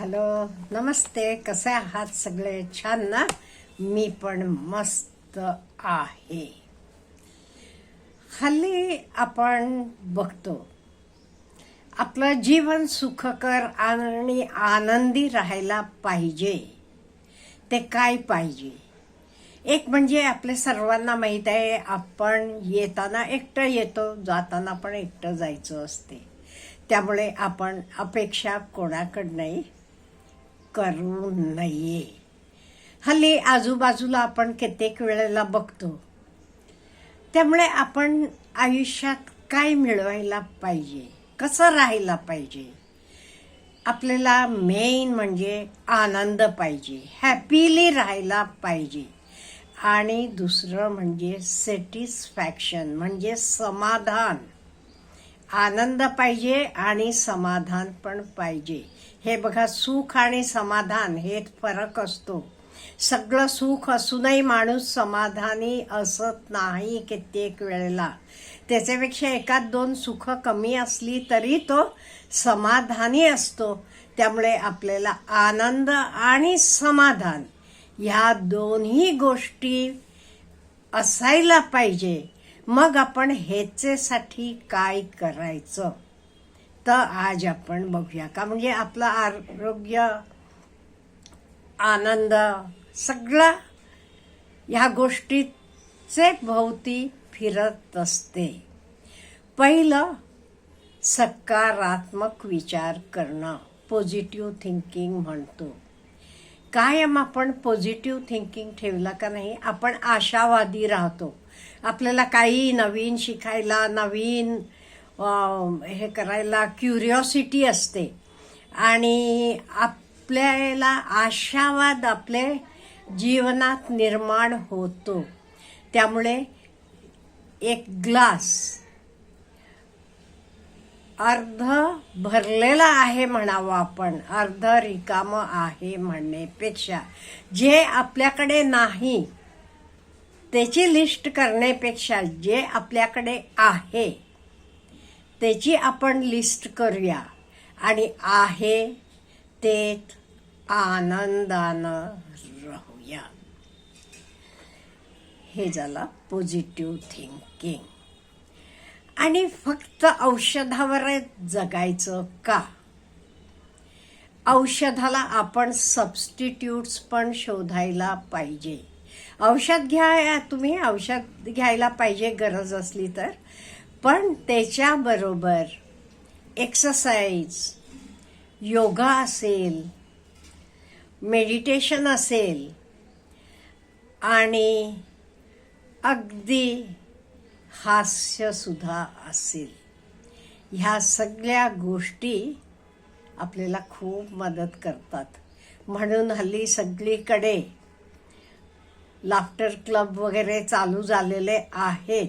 Hello नमस्ते कसे आहात सगळे? छान ना? मी पण मस्त आहे. हल्ली आपण बघतो आपलं जीवन सुखकर आणि आनंदी राहायला पाहिजे. ते काय पाहिजे? एक म्हणजे आपले सर्वांना माहीत आहे आपण येताना एकटं येतो जाताना पण एकटं जायचं असते. त्यामुळे आपण अपेक्षा कोणाकडनंही करू नये. हल्ली आजूबाजूला आपण कित्येक वेळेला बघतो. त्यामुळे आपण आयुष्यात काय मिळवायला पाहिजे? कसं राहायला पाहिजे? आपल्याला मेन म्हणजे आनंद पाहिजे हॅपीली राहायला पाहिजे. आणि दुसरं म्हणजे सॅटिस्फॅक्शन म्हणजे समाधान. आनंद पाहिजे आणि समाधान पण पाहिजे. हे बघा सुख आणि समाधान हे फरक असतो. सगळं सुख असूनही माणूस समाधानी असत नाही कित्येक वेळेला. त्याच्यापेक्षा एकात दोन सुख कमी असली तरी तो समाधानी असतो. त्यामुळे आपल्याला आनंद आणि समाधान ह्या दोन्ही गोष्टी असायला पाहिजे. मग आपण ह्याचेसाठी काय करायचं? तर आज आपण बघूया. का म्हणजे आपलं आरोग्य आनंद सगळं ह्या गोष्टीचे भोवती फिरत असते. पहिलं सकारात्मक विचार करणं. पॉझिटिव्ह थिंकिंग म्हणतो. कायम आपण पॉझिटिव्ह थिंकिंग ठेवलं का नाही? आपण आशावादी राहतो. आपल्याला काही नवीन शिकायला नवीन हे करायला क्युरिओसिटी असते. आणि आपल्याला आशावाद आपले जीवनात निर्माण होतो. त्यामुळे एक ग्लास अर्ध भरलेला आहे म्हणावं आपण. अर्ध रिकामं आहे म्हणण्यापेक्षा. जे आपल्याकडे नाही त्याची लिस्ट करण्यापेक्षा जे आपल्याकडे आहे त्याची आपण लिस्ट करूया. आणि आहे तेच आनंदानं राहूया. हे झालं पॉझिटिव्ह थिंकिंग आणि फक्त औषधावरच जगायचं का? औषधाला आपण सबस्टिट्यूट्स पण शोधायला पाहिजे. औषध घ्या तुम्ही औषध घ्यायला पाहिजे गरज असली तर. पण त्याच्याबरोबर एक्सरसाइज योगा असेल मेडिटेशन असेल आणि अगदी हास्यसुद्धा असेल. ह्या सगळ्या गोष्टी आपल्याला खूप मदत करतात. म्हणून हल्ली सगळीकडे लाफ्टर क्लब वगैरे चालू झालेले आहेत.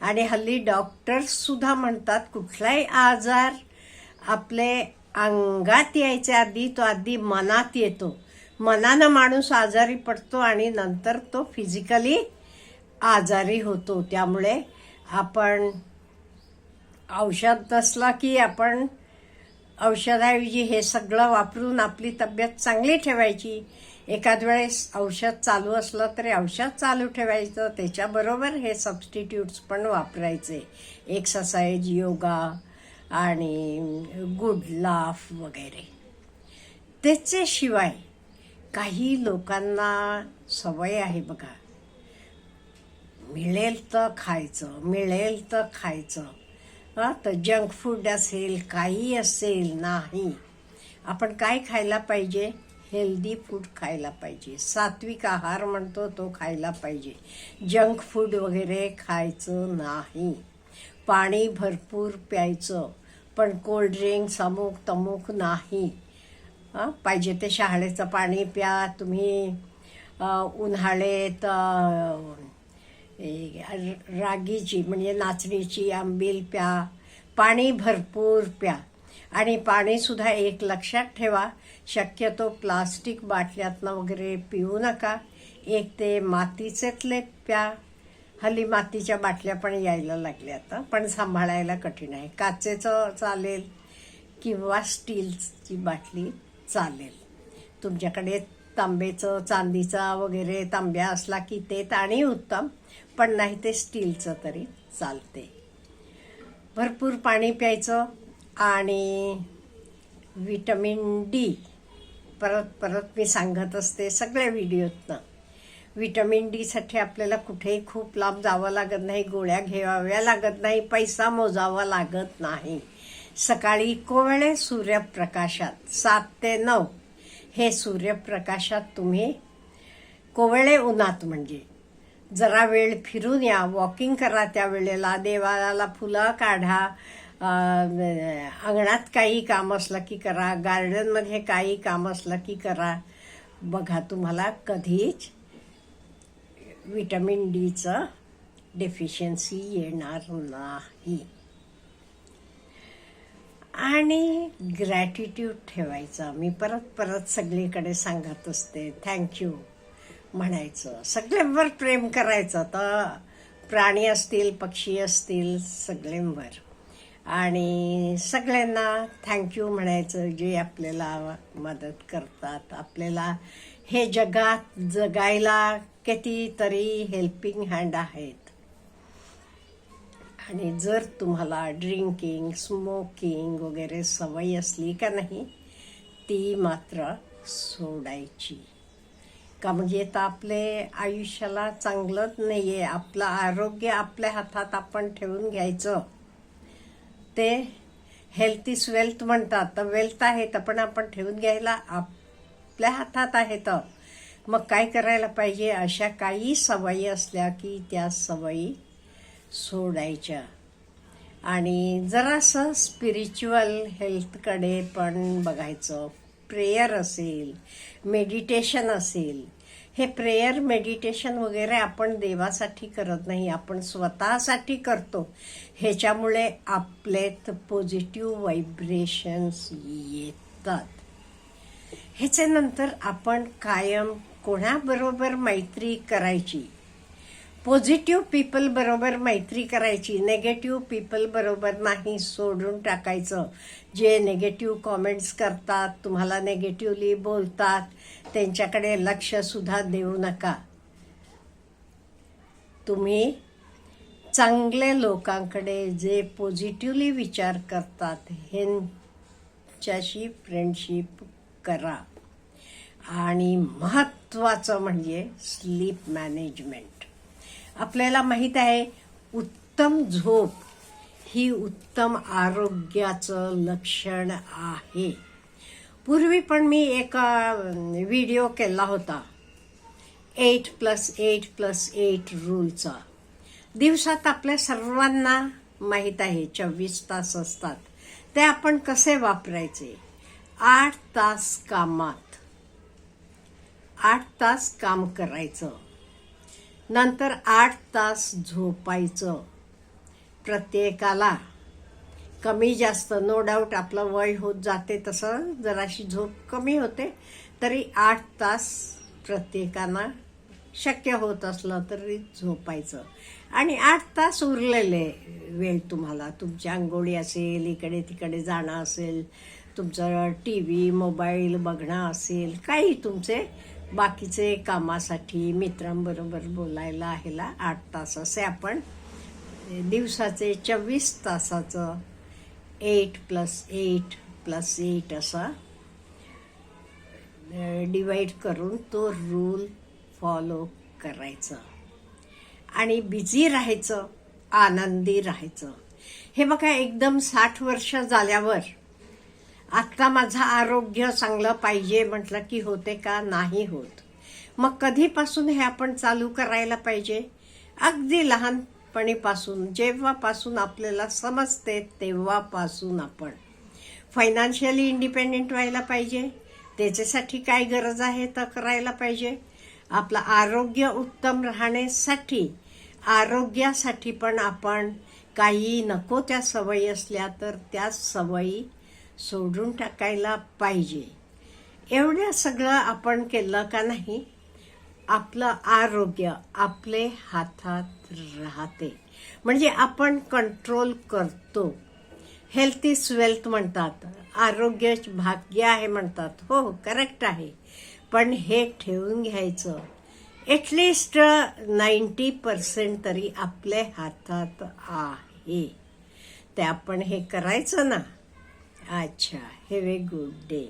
आणि हल्ली डॉक्टर्ससुद्धा म्हणतात कुठलाही आजार आपले अंगात यायच्या आधी तो आधी मनात येतो. मनानं माणूस आजारी पडतो आणि नंतर तो फिजिकली आजारी होतो. त्यामुळे आपण औषध नसला की आपण औषधाऐवजी हे सगळं वापरून आपली तब्येत चांगली ठेवायची. एखाद वेळेस औषध चालू असलं तरी औषध चालू ठेवायचं. त्याच्याबरोबर हे सबस्टिट्यूट्स पण वापरायचे. एक्सरसाइज योगा आणि गुड लाफ वगैरे. त्याच्याशिवाय काही लोकांना सवय आहे बघा. मिळेल तर खायचं मिळेल तर खायचं. हां तर जंक फूड असेल काही असेल नाही. आपण काय खायला पाहिजे? हेल्दी फूड खायला पाहिजे. सात्विक आहार म्हणतो तो खायला पाहिजे. जंक फूड वगैरे खायचं नाही. पाणी भरपूर प्यायचं पण कोल्ड्रिंक्स अमुक तमुक नाही. पाहिजे ते शहाळेचं पाणी प्या तुम्ही उन्हाळ्यात रागीची म्हणजे नाचणीची आंबील प्या पाणी भरपूर प्या. आणि पाणीसुद्धा एक लक्षात ठेवा शक्यतो प्लास्टिक बाटल्यातनं वगैरे पिऊ नका. एक ते मातीचेतले प्या. हल्ली मातीच्या बाटल्या पण यायला लागल्या आता पण सांभाळायला कठीण आहे. काचेचं चालेल किंवा स्टीलची बाटली चालेल. तुमच्याकडे तांबेचं चांदीचा वगैरे तांब्या असला की ते आणि उत्तम पण नाही ते स्टीलचं तरी चालते. भरपूर पाणी प्यायचं आणि विटॅमिन डी परत परत मी सांगत असते सगळ्या व्हिडिओतनं. विटॅमिन डीसाठी आपल्याला कुठेही खूप लांब जावं लागत नाही गोळ्या घ्याव्या लागत नाही पैसा मोजावा लागत नाही. सकाळी कोवळे सूर्यप्रकाशात सात ते नऊ. हे सूर्यप्रकाशात तुम्ही कोवळे उन्हात म्हणजे जरा वेळ फिरून या वॉकिंग करा त्या वेळेला देवाला फुलं काढा अंगणात काही काम असलं की करा गार्डनमध्ये काही काम असलं की करा. बघा तुम्हाला कधीच विटॅमिन डीचं डेफिशियन्सी येणार नाही. आणि ग्रॅटिट्यूड ठेवायचा. मी परत परत सगळीकडे सांगत असते. थँक्यू म्हणायचं. सगळ्यांवर प्रेम करायचं. तर प्राणी असतील पक्षी असतील सगळ्यांवर. आणि सगळ्यांना थँक्यू म्हणायचं जे आपल्याला मदत करतात. आपल्याला हे जगात जगायला कितीतरी हेल्पिंग हँड आहेत. आणि जर तुम्हाला ड्रिंकिंग स्मोकिंग वगैरे सवय असली का नाही ती मात्र सोडायची. का म्हणजे तर आपले आयुष्याला चांगलंच नाही आहे आपलं आरोग्य आपल्या हातात आपण ठेवून घ्यायचं. ते हेल्थ इज वेल्थ म्हणतात. तर वेल्थ आहे तर पण आपण ठेवून घ्यायला आपल्या हातात आहे तर. मग काय करायला पाहिजे? अशा काही सवयी असल्या की त्या सवयी सोडायच्या. आणि जरासं स्पिरिच्युअल हेल्थकडे पण बघायचं. प्रेयर असेल मेडिटेशन असेल हे प्रेयर मेडिटेशन वगैरे आपण देवासाठी करत नाही. आपण स्वतःसाठी करतो. ह्याच्यामुळे आपलेत पॉझिटिव्ह व्हायब्रेशन्स येतात. ह्याच्यानंतर आपण कायम कोणाबरोबर मैत्री करायची? पॉझिटिव्ह पीपल बरोबर मैत्री करायची. नेगेटिव्ह पीपल बरोबर नाही सोडून टाकायचं. जे नेगेटिव्ह कॉमेंट्स करतात तुम्हाला नेगेटिव्हली बोलतात त्यांच्याकडे लक्षसुद्धा देऊ नका. तुम्ही चांगले लोकांकडे जे पॉझिटिव्हली विचार करतात ह्यांच्याशी फ्रेंडशिप करा. आणि महत्त्वाचं म्हणजे स्लीप मॅनेजमेंट आपल्याला माहीत आहे उत्तम झोप ही उत्तम आरोग्याचं लक्षण आहे. पूर्वी पण मी एका व्हिडिओ केला होता. Eight plus eight plus eight रूलचा दिवसात आपल्या सर्वांना माहीत आहे चोवीस तास असतात. ते आपण कसे वापरायचे? आठ तास कामात. आठ तास काम करायचं. नंतर आठ तास झोपायचं. प्रत्येकाला कमी जास्त नो डाऊट आपलं वय होत जाते तसं जराशी झोप कमी होते तरी आठ तास प्रत्येकांना शक्य होत असलं तरी झोपायचं. आणि आठ तास उरलेले वेळ तुम्हाला तुमची आंघोळी असेल इकडे तिकडे जाणं असेल तुमचं टी व्ही मोबाईल बघणं असेल काही तुमचे बाकीचे कामासाठी मित्रांबरोबर बोलायला आहे आठ तास असे आपण दिवसाचे चोवीस तासाचं eight plus eight plus eight असा डिवाईड करून तो रूल फॉलो करायचा. आणि बिझी राहायचं आनंदी राहायचं. हे बघा एकदम साठ वर्ष झाल्यावर आत्ता माझं आरोग्य चांगलं पाहिजे म्हटलं की होते का? नाही होत. मग कधीपासून हे आपण चालू करायला पाहिजे? अगदी लहानपणीपासून जेव्हापासून आपल्याला समजते तेव्हापासून आपण. फायनान्शियली इंडिपेंडेंट व्हायला पाहिजे. त्याच्यासाठी काय गरज आहे तर करायला पाहिजे. आपलं आरोग्य उत्तम राहण्यासाठी आरोग्यासाठी पण आपण काही नको त्या सवयी असल्या तर त्या सवयी सोडून टाकायला पाहिजे. एवढं सगळं आपण केलं का नाही? आपलं आरोग्य आपले हातात राहते. म्हणजे आपण कंट्रोल करतो. हेल्थ इज वेल्थ म्हणतात. आरोग्य भाग्य आहे म्हणतात. हो, हो करेक्ट आहे. पण हे ठेवून घ्यायचं. ॲटलिस्ट नाईंटी पर्सेंट तरी आपल्या हातात आहे. ते आपण हे करायचं ना. अच्छा हॅव ए गुड डे